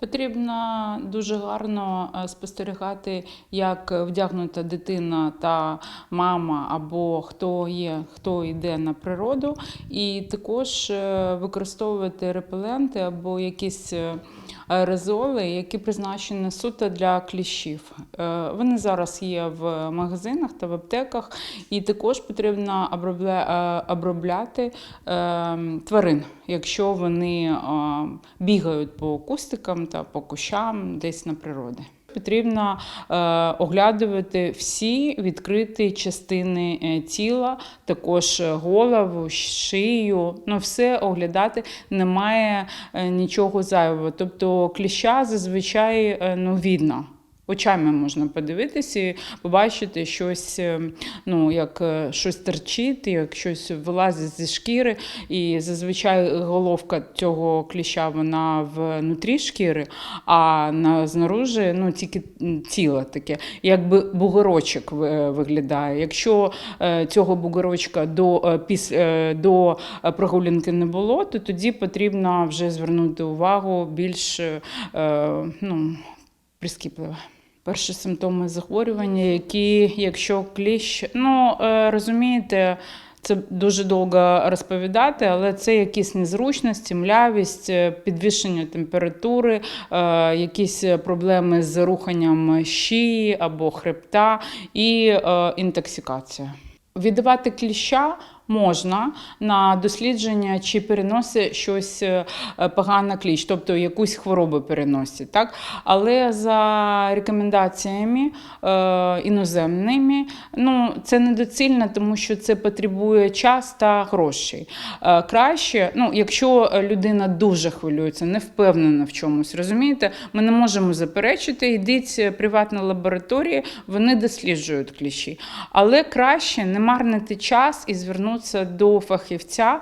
Потрібно дуже гарно е, спостерігати, як вдягнута дитина та мама або хто є, хто йде на природу, і також е, використовувати репеленти або якісь е, аерозоли, які призначені суто для кліщів. Вони зараз є в магазинах та в аптеках, і також потрібно обробляти е, тварин, якщо вони бігають по кустикам та по кущам десь на природі. Потрібно е, оглядувати всі відкриті частини е, тіла, також голову, шию. Ну, все оглядати немає е, нічого зайвого. Тобто кліща зазвичай е, ну, видно. Очами можна подивитися і побачити щось, е, ну, як е, щось терчить, як щось вилазить зі шкіри. І зазвичай головка цього кліща вона внутрі шкіри, а на знаружи ну, тільки тіло таке, якби бугорочок виглядає. Якщо е, цього бугорочка до, е, піс, е, до е, прогулянки не було, то тоді потрібно вже звернути увагу більш е, ну, прискіпливо. Перші симптоми захворювання, які, якщо кліщ, ну е, розумієте, це дуже довго розповідати, але це якісь незручності, млявість, е, підвищення температури, е, якісь проблеми з руханням шиї або хребта і інтоксикація. Віддавати кліща можна на дослідження, чи переносить щось е, погане кліщ, тобто якусь хворобу переносить. Так? Але за рекомендаціями е, іноземними ну, це недоцільно, тому що це потребує час та грошей. Е, краще, ну, якщо людина дуже хвилюється, не впевнена в чомусь, розумієте, ми не можемо заперечити, йдіть в приватні лабораторії, вони досліджують кліщі. Але краще не марнити час і звернутися до фахівця.